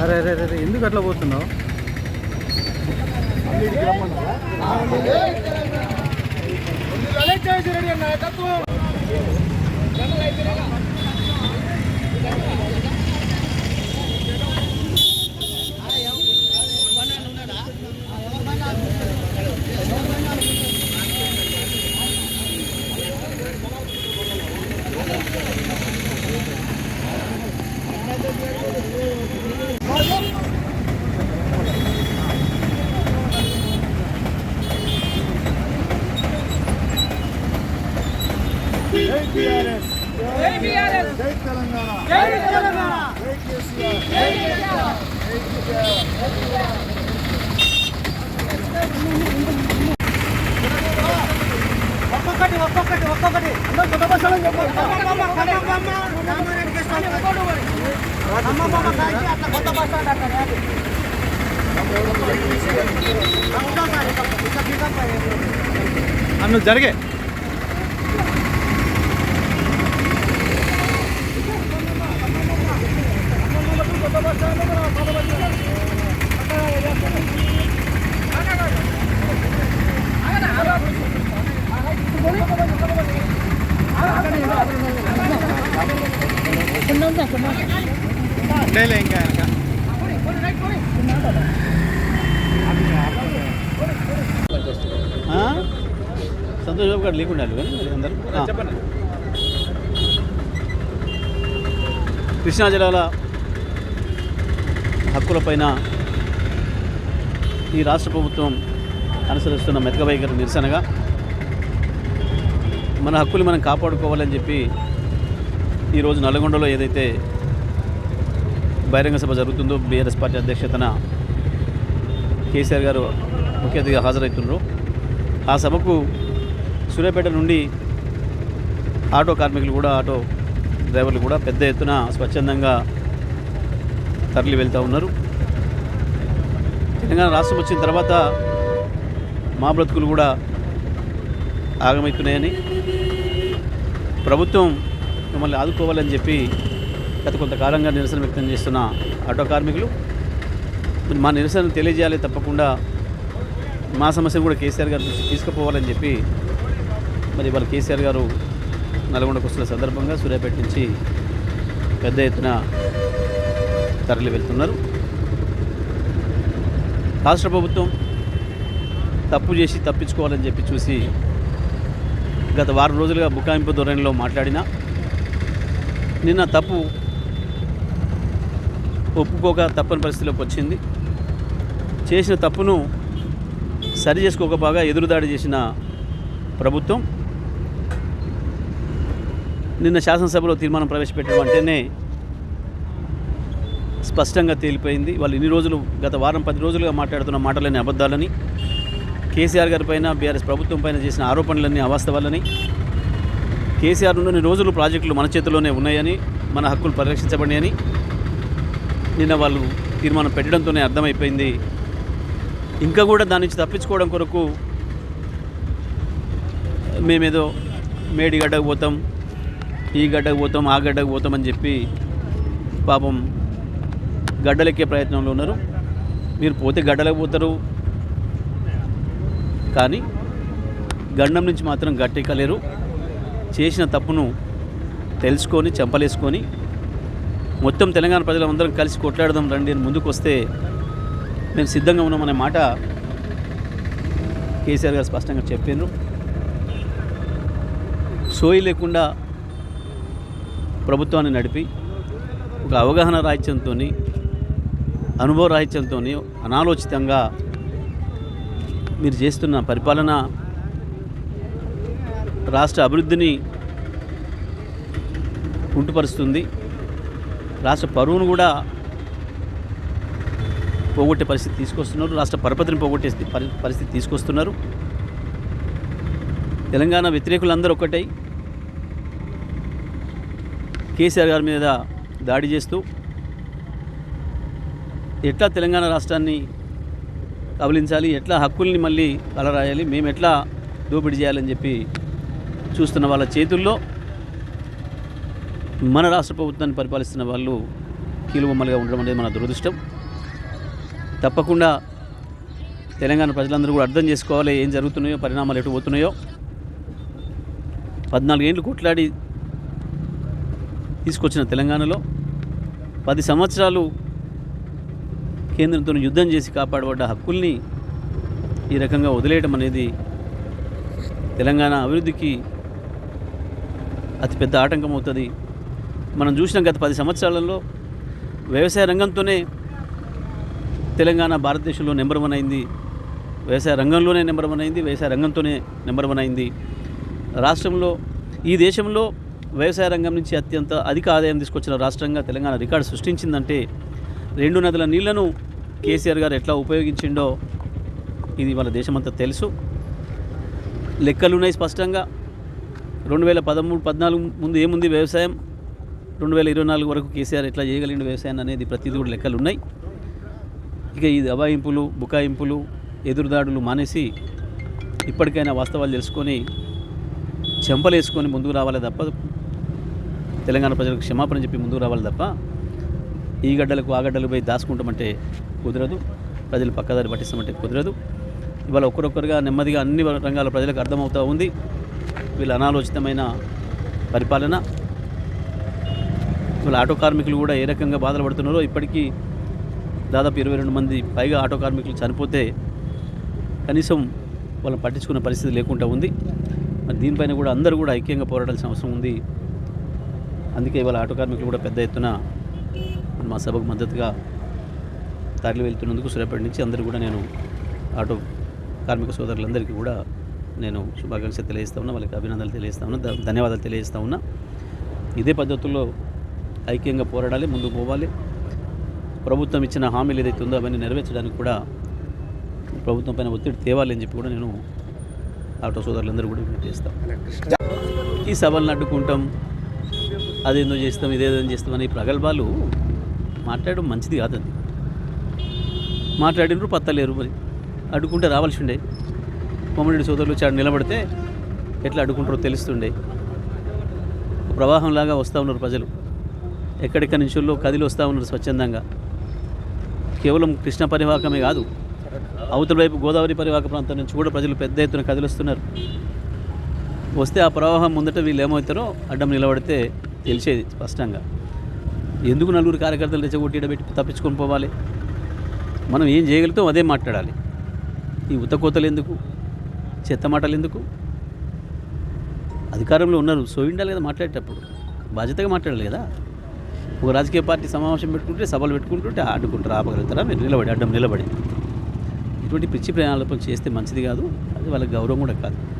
అరే అరే అరే, ఎందుకు అట్లా పోతున్నావు? ఒక్కొక్కటి ఒక్కొక్కటి ఒక్కొక్కటి అందరూ కొత్త అట్లా కొత్త బస్ స్టాండ్ అట్లా. అన్ను జరిగే సంతోష్ బాబు గారు లేకుండా అందరూ. కృష్ణా జిల్లాల హక్కులపైన ఈ రాష్ట్ర ప్రభుత్వం అనుసరిస్తున్న మెతక వైఖరి నిరసనగా మన హక్కులు మనం కాపాడుకోవాలని చెప్పి ఈరోజు నల్గొండలో ఏదైతే బహిరంగ సభ జరుగుతుందో బీఆర్ఎస్ పార్టీ అధ్యక్షతన కేసీఆర్ గారు ముఖ్య అతిథిగా హాజరవుతున్నారు ఆ సభకు సూర్యాపేట నుండి ఆటో కార్మికులు కూడా ఆటో డ్రైవర్లు కూడా పెద్ద ఎత్తున స్వచ్ఛందంగా తరలి వెళ్తూ ఉన్నారు. తెలంగాణ రాష్ట్రం వచ్చిన తర్వాత మా బ్రతుకులు కూడా ఆగమవుతున్నాయని ప్రభుత్వం మిమ్మల్ని ఆదుకోవాలని చెప్పి గత కొంతకాలంగా నిరసన వ్యక్తం చేస్తున్న ఆటో కార్మికులు మా నిరసన తెలియజేయాలి తప్పకుండా. మా సమస్యను కూడా కేసీఆర్ గారి దృష్టికి తీసుకుపోవాలని చెప్పి మరి వాళ్ళ కేసీఆర్ గారు నల్గొండకు వస్తున్న సందర్భంగా సూర్యాపేట నుంచి పెద్ద ఎత్తున తరలి వెళ్తున్నారు. రాష్ట్ర ప్రభుత్వం తప్పు చేసి తప్పించుకోవాలని చెప్పి చూసి గత వారం రోజులుగా బుకాయింపు ధోరణిలో మాట్లాడినా నిన్న తప్పు ఒప్పుకోక తప్పని పరిస్థితిలోకి వచ్చింది. చేసిన తప్పును సరి చేసుకోకపోగా ఎదురుదాడి చేసిన ప్రభుత్వం నిన్న శాసనసభలో తీర్మానం ప్రవేశపెట్టడం వెంటనే స్పష్టంగా తేలిపోయింది. వాళ్ళు ఇన్ని రోజులు గత వారం పది రోజులుగా మాట్లాడుతున్న మాటలన్నీ అబద్ధాలని కేసీఆర్ గారి పైన బీఆర్ఎస్ ప్రభుత్వం పైన చేసిన ఆరోపణలన్నీ అవాస్తవాలని కేసీఆర్ నుండి రోజులు ప్రాజెక్టులు మన చేతిలోనే ఉన్నాయని మన హక్కులు పరిరక్షించబడినాయని నిన్న వాళ్ళు తీర్మానం పెట్టడంతోనే అర్థమైపోయింది. ఇంకా కూడా దాని నుంచి తప్పించుకోవడం కొరకు మేమేదో మేడిగడ్డకు పోతాం ఈ గడ్డకు పోతాం ఆ గడ్డకు పోతాం అని చెప్పి పాపం గడ్డలెక్కే ప్రయత్నంలో ఉన్నారు. మీరు పోతే గడ్డలకు పోతారు. కానీ గండం నుంచి మాత్రం గట్టెక్కలేరు. చేసిన తప్పును తెలుసుకొని చెంపలేసుకొని మొత్తం తెలంగాణ ప్రజలందరం కలిసి కొట్లాడదాం రండి అని ముందుకు వస్తే మేము సిద్ధంగా ఉన్నామనే మాట కేసీఆర్ గారు స్పష్టంగా చెప్పారు సోయి లేకుండా ప్రభుత్వాన్ని నడిపి ఒక అవగాహన రాహిత్యంతో అనుభవ రాహిత్యంతో అనాలోచితంగా మీరు చేస్తున్న పరిపాలన రాష్ట్ర అభివృద్ధిని కుంటుపరుస్తుంది రాష్ట్ర పరువును కూడా పోగొట్టే పరిస్థితి తీసుకొస్తున్నారు. రాష్ట్ర పరపతిని పోగొట్టే పరి- పరిస్థితి తీసుకొస్తున్నారు. తెలంగాణ వ్యతిరేకులందరూ ఒక్కటై కేసీఆర్ గారి మీద దాడి చేస్తూ ఎట్లా తెలంగాణ రాష్ట్రాన్ని కబలించాలి ఎట్లా హక్కుల్ని మళ్ళీ కలరాయాలి మేము ఎట్లా దోపిడీ చేయాలని చెప్పి చూస్తున్న వాళ్ళ చేతుల్లో మన రాష్ట్ర ప్రభుత్వాన్ని పరిపాలిస్తున్న వాళ్ళు కీలుబొమ్మలుగా ఉండడం అనేది మన దురదృష్టం. తప్పకుండా తెలంగాణ ప్రజలందరూ కూడా అర్థం చేసుకోవాలి ఏం జరుగుతున్నాయో పరిణామాలు ఎటు పోతున్నాయో. పద్నాలుగేండ్లు కొట్లాడి తీసుకొచ్చిన తెలంగాణలో పది సంవత్సరాలు కేంద్రంతో యుద్ధం చేసి కాపాడబడ్డ హక్కుల్ని ఈ రకంగా వదిలేయడం అనేది తెలంగాణ అభివృద్ధికి అతిపెద్ద ఆటంకం అవుతుంది. మనం చూసిన గత పది సంవత్సరాలలో వ్యవసాయ రంగంతోనే తెలంగాణ భారతదేశంలో నెంబర్ వన్ అయింది. వ్యవసాయ రంగంలోనే నెంబర్ వన్ అయింది. వ్యవసాయ రంగంతోనే నెంబర్ వన్ అయింది. రాష్ట్రంలో ఈ దేశంలో వ్యవసాయ రంగం నుంచి అత్యంత అధిక ఆదాయం తీసుకొచ్చిన రాష్ట్రంగా తెలంగాణ రికార్డు సృష్టించిందంటే రెండు నదుల నీళ్ళను కేసీఆర్ గారు ఎట్లా ఉపయోగించిండో ఇది వాళ్ళ దేశమంతా తెలుసు. లెక్కలున్నాయి స్పష్టంగా. రెండు వేల పదమూడు పద్నాలుగు ముందు ఏముంది వ్యవసాయం? రెండు వేల ఇరవై నాలుగు వరకు కేసీఆర్ ఎట్లా చేయగలిగిన వ్యవసాయం అనేది ప్రతిదీ కూడా లెక్కలు ఉన్నాయి. ఇక ఈ దబాయింపులు బుకాయింపులు ఎదురుదాడులు మానేసి ఇప్పటికైనా వాస్తవాలు తెలుసుకొని చెంపలేసుకొని ముందుకు రావాలి తప్ప తెలంగాణ ప్రజలకు క్షమాపణ చెప్పి ముందుకు రావాలి తప్ప ఈ గడ్డలకు ఆ గడ్డలు పోయి దాచుకుంటామంటే కుదరదు. ప్రజలు పక్కదారి పట్టిస్తామంటే కుదరదు. ఇవాళ ఒక్కరొక్కరుగా నెమ్మదిగా అన్ని రంగాల ప్రజలకు అర్థమవుతూ ఉంది. వీళ్ళ అనాలోచితమైన పరిపాలన. వీళ్ళ ఆటో కార్మికులు కూడా ఏ రకంగా బాధలు పడుతున్నారో ఇప్పటికీ దాదాపు ఇరవై రెండు మంది పైగా ఆటో కార్మికులు చనిపోతే కనీసం వాళ్ళని పట్టించుకునే పరిస్థితి లేకుండా ఉంది. మరి దీనిపైన కూడా అందరూ కూడా ఐక్యంగా పోరాడాల్సిన అవసరం ఉంది. అందుకే ఇవాళ ఆటో కార్మికులు కూడా పెద్ద ఎత్తున మా సభకు మద్దతుగా తరలి వెళ్తున్నందుకు సూర్యాపేట నుంచి అందరూ కూడా నేను ఆటో కార్మిక సోదరులందరికీ కూడా నేను శుభాకాంక్షలు తెలియజేస్తా ఉన్నా వాళ్ళకి అభినందనలు తెలియజేస్తా ఉన్నా ధన్యవాదాలు తెలియజేస్తా ఉన్నా. ఇదే పద్ధతుల్లో ఐక్యంగా పోరాడాలి ముందుకు పోవాలి. ప్రభుత్వం ఇచ్చిన హామీలు ఏదైతే ఉందో అవన్నీ నెరవేర్చడానికి కూడా ప్రభుత్వం పైన ఒత్తిడి తేవాలి అని చెప్పి కూడా నేను ఆటో సోదరులందరూ కూడా విజ్ఞప్తి చేస్తాం. ఈ సభలను అడ్డుకుంటాం. అదేందో చేస్తాం ఇదేదో చేస్తాం అనే ప్రగల్భాలు మాట్లాడడం మంచిది కాదు. అది మాట్లాడినరు పత్తలేరు మరి. అడ్డుకుంటే రావాల్సి ఉండే కొమ్మరెడ్డి సోదరులు చాడు నిలబడితే ఎట్లా అడ్డుకుంటారో తెలుస్తుండే. ప్రవాహంలాగా వస్తూ ఉన్నారు ప్రజలు. ఎక్కడెక్కడి నుంచో కదిలి వస్తూ ఉన్నారు స్వచ్ఛందంగా. కేవలం కృష్ణ పరివాహకమే కాదు అవతల వైపు గోదావరి పరివాహక ప్రాంతం నుంచి కూడా ప్రజలు పెద్ద ఎత్తున కదిలిస్తున్నారు. వస్తే ఆ ప్రవాహం ముందట వీళ్ళు ఏమవుతారో అడ్డం నిలబడితే తెలిసేది స్పష్టంగా. ఎందుకు నలుగురు కార్యకర్తలు రెచ్చగొట్టి పెట్టి తప్పించుకొని పోవాలి? మనం ఏం చేయగలుగుతాం అదే మాట్లాడాలి. ఈ ఉత్తకోతలు ఎందుకు? చెత్త మాటలు ఎందుకు? అధికారంలో ఉన్నారు సో కదా మాట్లాడేటప్పుడు. బాధ్యతగా మాట్లాడాలి కదా. ఒక రాజకీయ పార్టీ సమావేశం పెట్టుకుంటే సభలు పెట్టుకుంటుంటే ఆడుకుంటారు ఆపగలుగుతారా? మీరు నిలబడి అడ్డం నిలబడి. ఇటువంటి పిచ్చి ప్రయాణాలు చేస్తే మంచిది కాదు అది వాళ్ళకి గౌరవం కూడా కాదు.